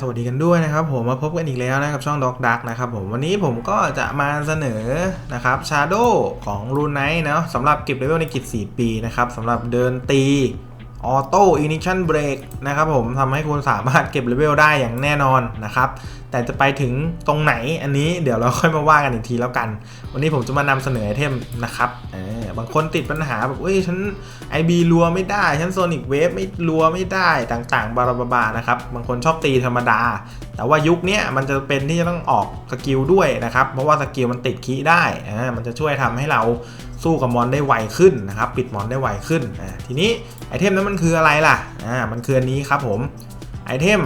สวัสดีกันด้วยนะครับผมมาพบกันอีกแล้วนะกับช่อง Dog Duck นะครับผมวันนี้ผมก็จะมาเสนอนะครับ Shadow ของ Rune Knight เนาะสำหรับเก็บเลเวลในกิจ 4 ปีนะครับสำหรับเดินตีออโต้อินิชันเบรกนะครับผมทำให้คุณสามารถเก็บเลเวลได้อย่างแน่นอนนะครับแต่จะไปถึงตรงไหนอันนี้เดี๋ยวเราค่อยมาว่ากันอีกทีแล้วกัน วันนี้ผมจะมานำเสนอไอเทมนะครับเบางคนติดปัญหาแบบเอ้ยฉัน IB รัวไม่ได้ ฉันโซนิกเวฟไม่รัวไม่ได้ต่างๆ บาราบาบานะครับ บางคนชอบตีธรรมดา แต่ว่ายุคนี้มันจะเป็นที่จะต้องออกสกิลด้วยนะครับ เพราะว่าสกิลมันติดคีได้อ่ามันจะช่วยทำให้เราสู้กับมอนได้ไวขึ้นนะครับ ปิดมอนได้ไวขึ้นอ่าทีนี้ไอเทมนั้นมันคืออะไรล่ะอ่ามันคืออันนี้ครับผมไอเทม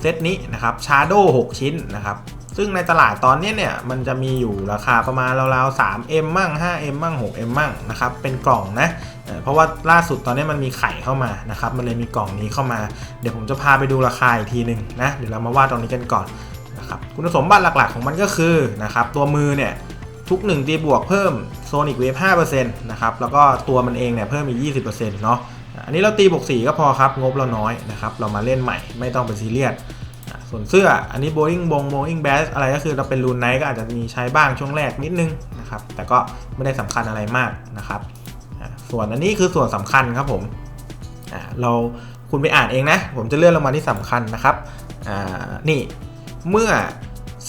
เซตนี้นะครับชาร์โด6ชิ้นนะครับ ซึ่งในตลาดตอนนี้เนี่ยมันจะมีอยู่ราคาประมาณราวๆ 3M มั่ง 5M มั่ง 6M มั่งนะครับเป็นกล่องนะเพราะว่าล่าสุดตอนนี้มันมีไข่เข้ามานะครับมันเลยมีกล่องนี้เข้ามา เดี๋ยวผมจะพาไปดูราคาอีกทีหนึ่งนะเดี๋ยวเรามาว่าตรงนี้กันก่อนนะครับคุณสมบัติหลักๆของมันก็คือนะครับตัวมือเนี่ยทุก1ตีบวกเพิ่มโซนิกเวฟ5%นะครับแล้วก็ตัวมันเองเนี่ยเพิ่มอีก 20%เนาะอันนี้เราตีบวก4ก็พอครับงบเราน้อยนะครับเรามาเล่นใหม่ไม่ต้องเป็นซีเรียส ส่วนเสื้ออันนี้ Boeing บง Boeing Bass อะไรก็คือเราเป็นรูนไนท์ก็อาจจะมีใช้บ้างช่วงแรกนิดนึงนะครับแต่ก็ไม่ได้สำคัญอะไรมากนะครับส่วนอันนี้คือส่วนสำคัญครับผมเราคุณไปอ่านเองนะ ผมจะเลื่อนลงมาที่สำคัญนะครับนี่เมื่อ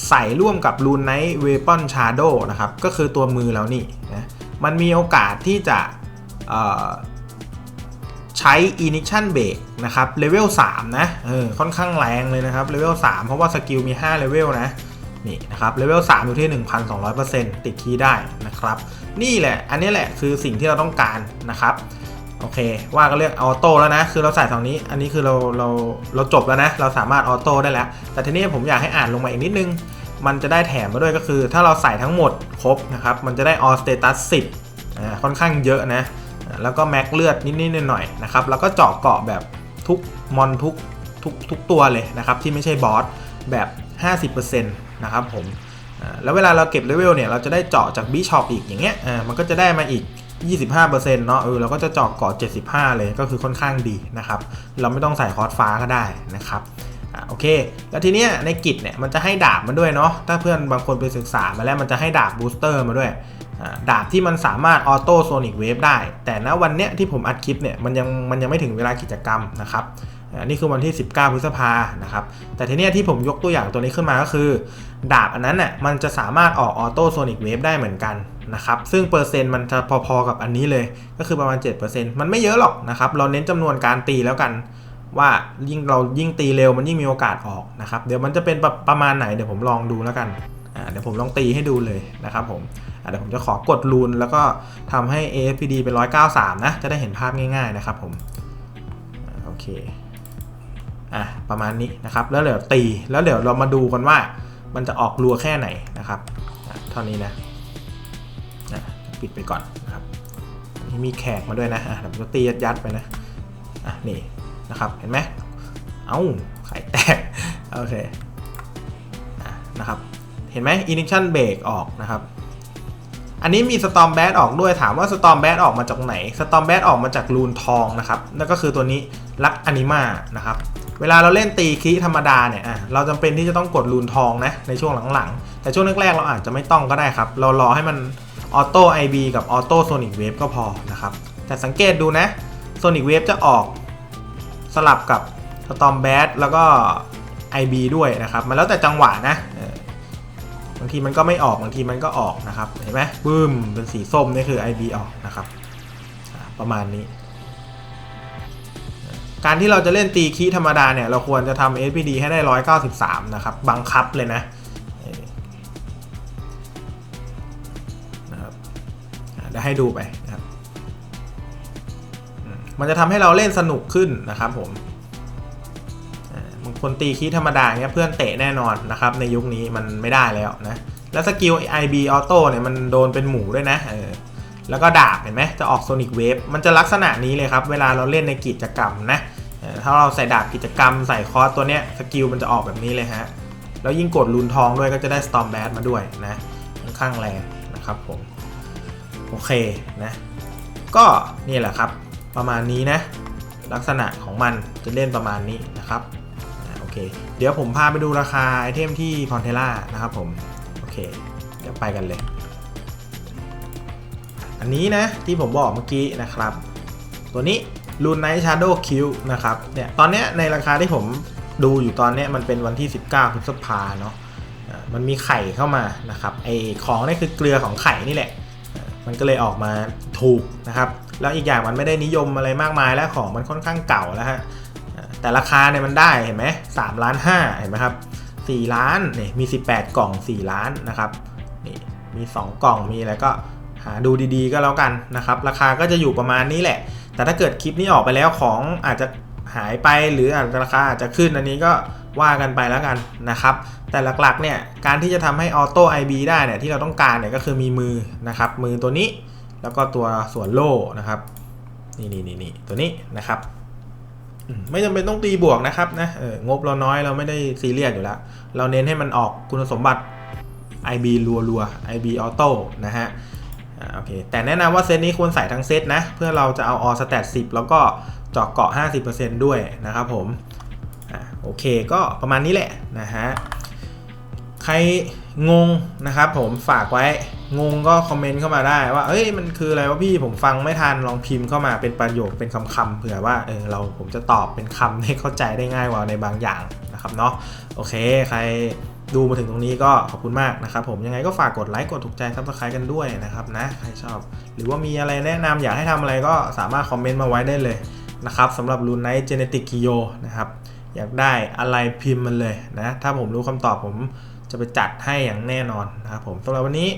ใส่ร่วมกับ Rune Knight Weapon Shadow นะครับก็คือตัวมือเรานี่นะมันมีโอกาสที่จะ ใช้ Ignition Brake นะครับเลเวล3นะเออค่อนข้างแรงเลยนะครับเลเวล3เพราะว่าสกิลมี5เลเวลนะนี่นะครับเลเวล3อยู่ที่ 1,200%ติดคีย์ได้นะครับ นี่แหละ อันนี้แหละคือสิ่งที่เราต้องการนะครับโอเค ว่าก็เรียกออโต้แล้วนะ คือเราใส่ตรงนี้ อันนี้คือเราเราเราจบแล้วนะ เราสามารถออโต้ได้แล้ว แต่ทีนี้ผมอยากให้อ่านลงมาอีกนิดนึง มันจะได้แถมมาด้วยก็คือ ถ้าเราใส่ทั้งหมดครบนะครับ มันจะได้ออสเตตัส10อ่าค่อนข้างเยอะนะ แล้วก็แม็กเลือดนิดๆหน่อยๆนะครับแล้วก็เจาะเกาะแบบทุกมอนทุกทุกทุกตัวเลยนะครับที่ไม่ใช่บอสแบบ 50%นะครับผมแล้วเวลาเราเก็บเลเวลเนี่ยเราจะได้เจาะจากบีช็อปอีกอย่างเงี้ยมันก็จะได้มาอีก 25%เนาะเออเราก็จะเจาะเกาะ75 เลยก็คือค่อนข้างดีนะครับเราไม่ต้องใส่คอร์สฟ้าก็ได้นะครับโอเค แล้วทีเนี้ยในกิจเนี่ยมันจะให้ดาบมาด้วยเนาะถ้าเพื่อนบางคนไปศึกษามาแล้วมันจะให้ดาบบูสเตอร์มาด้วย ดาบที่มันสามารถออโต้โซนิกเวฟได้ แต่ณวันเนี้ยที่ผมอัดคลิปเนี่ยมันยังมันยังไม่ถึงเวลากิจกรรมนะครับนนี้คือวันที่ 19 พฤษภานะครับ แต่ทีนี้ที่ผมยกตัวอย่างตัวนี้ขึ้นมาก็คือ ดาบอันนั้นน่ะมันจะสามารถออกออโต้โซนิกเวฟได้เหมือนกันนะครับ ซึ่งเปอร์เซ็นต์มันจะพอๆกับอันนี้เลย ก็คือประมาณ 7%มันไม่เยอะหรอกนะครับ เราเน้นจำนวนการตีแล้วกัน ว่ายิ่งเรายิ่งตีเร็วมันยิ่งมีโอกาสออกนะครับ เดี๋ยวมันจะเป็นประประมาณไหนเดี๋ยวผมลองดูแล้วกัน เดี๋ยวผมลองตีให้ดูเลยนะครับผมเดี๋ยวผมจะขอกดรูนแล้วก็ทำให้ AFPD เป็น 193 นะ จะได้เห็นภาพง่ายๆนะครับผมอโอเคอะประมาณนี้นะครับ แล้วเดี๋ยวตีแล้วเดี๋ยวเรามาดูกันว่ามันจะออกรัวแค่ไหนนะครับเท่านี้นะอะปิดไปก่อนนะครับนี่มีแขกมาด้วยนะอะเดี๋ยวผมจะตียัดไปนะอะนี่นะครับเห็นไหมเอ้าไข่แตกโอเคอะนะครับ เห็นไหม Ignition Break ออกนะครับ อันนี้มีสตอมแบดออกด้วยถามว่าสตอมแบดออกมาจากไหนสตอมแบดออกมาจากรูนทองนะครับนั่นก็คือตัวนี้ลักอนิมานะครับเวลาเราเล่นตีคีธรรมดาเนี่ยเราจำเป็นที่จะต้องกดรูนทองนะในช่วงหลังๆ แต่ช่วงแรกๆเราอาจจะไม่ต้องก็ได้ครับ เรารอให้มันออโต้ไอบีกับออโต้โซนิกเวฟก็พอนะครับ แต่สังเกตดูนะโซนิกเวฟจะออกสลับกับสตอมแบดแล้วก็ IB ด้วยนะครับ มันแล้วแต่จังหวะนะ บางทีมันก็ไม่ออกบางทีมันก็ออกนะครับเห็นไหมบึ้มเป็นสีส้มนี่คือ IB ออกนะครับประมาณนี้ การที่เราจะเล่นตีคีธรรมดาเนี่ย เราควรจะทำ SPD ให้ได้ 193 นะครับ บังคับเลยนะนะครับเดี๋ยวให้ดูไปนะครับมันจะทำให้เราเล่นสนุกขึ้นนะครับผม คนตีคีธรรมดาเงี้ยเพื่อนเตะแน่นอนนะครับในยุคนี้มันไม่ได้แล้วนะ แล้วสกิล IB Auto เนี่ยมันโดนเป็นหมูด้วยนะเออแล้วก็ดาบเห็นไหมจะออกโซนิกเวฟมันจะลักษณะนี้เลยครับ เวลาเราเล่นในกิจกรรมนะถ้าเราใส่ดาบกิจกรรมใส่คอร์สตัวเนี้ยสกิลมันจะออกแบบนี้เลยฮะ แล้วยิ่งกดลูนทองด้วยก็จะได้ Storm b a t มาด้วยนะค่อนข้างแรงนะครับผม โอเคนะ ก็นี่แหละครับ ประมาณนี้นะ ลักษณะของมันจะเล่นประมาณนี้นะครับ เค เดี๋ยวผมพาไปดูราคาไอเทมที่พอนเทล่านะครับผมโอเค เดี๋ยวไปกันเลย อันนี้นะที่ผมบอกเมื่อกี้นะครับ ตัวนี้ Rune Knight Shadow Q นะครับเนี่ยตอนนี้ในราคาที่ผมดูอยู่ตอนนี้มันเป็นวันที่ 19พฤษภาเนาะมันมีไข่เข้ามานะครับไอของนี่คือเกลือของไข่นี่แหละ มันก็เลยออกมาถูกนะครับ แล้วอีกอย่างมันไม่ได้นิยมอะไรมากมายแล้วของมันค่อนข้างเก่าแล้วฮะ แต่ราคาเนี่ยมันได้เห็นไหมสามล้านห้าเห็นไหมครับสี่ล้านนี่มี 18 กล่อง 4 ล้านนะครับนี่มี 2 กล่องมีอะไรก็หาดูดีๆก็แล้วกันนะครับ ราคาก็จะอยู่ประมาณนี้แหละ แต่ถ้าเกิดคลิปนี้ออกไปแล้วของอาจจะหายไปหรืออาจจะราคาอาจจะขึ้นอันนี้ก็ว่ากันไปแล้วกันนะครับ แต่หลักๆเนี่ยการที่จะทำให้ออโต้ IB ได้เนี่ยที่เราต้องการเนี่ยก็คือมีมือนะครับ มือตัวนี้แล้วก็ตัวส่วนโล่นะครับ นี่นี่นี่นี่ตัวนี้นะครับ ไม่จำเป็นต้องตีบวกนะครับนะเอองบเราน้อยเราไม่ได้ซีเรียสอยู่แล้ว เราเน้นให้มันออกคุณสมบัติ IB รัวรัว IB ออโต้นะฮะโอเคแต่แนะนำว่าเซตนี้ควรใส่ทั้งเซตนะ เพื่อเราจะเอาออสแตท10 แล้วก็เจาะเกาะ 50%ด้วยนะครับผมอโอเคก็ประมาณนี้แหละนะฮะใคร งงนะครับผมฝากไว้ งงก็คอมเมนต์เข้ามาได้ว่า เอ้ยมันคืออะไรวะพี่ผมฟังไม่ทันลองพิมพ์เข้ามาเป็นประโยคเป็นคำๆเผื่อว่าเออเราผมจะตอบเป็นคำให้เข้าใจได้ง่ายกว่าในบางอย่างนะครับเนาะโอเค ใครดูมาถึงตรงนี้ก็ขอบคุณมากนะครับผมยังไงก็ฝากกดไลค์กดถูกใจซับสไครต์กันด้วยนะครับนะใครชอบ หรือว่ามีอะไรแนะนำอยากให้ทำอะไรก็สามารถคอมเมนต์มาไว้ได้เลยนะครับสำหรับ Rune Knight Genetic Kyo นะครับอยากได้อะไรพิมพ์มันเลยนะถ้าผมรู้คำตอบผม จะไปจัดให้อย่างแน่นอนนะครับผมสำหรับวันนี้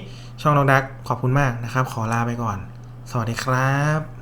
ช่องน้องดักขอบคุณมากนะครับ ขอลาไปก่อน สวัสดีครับ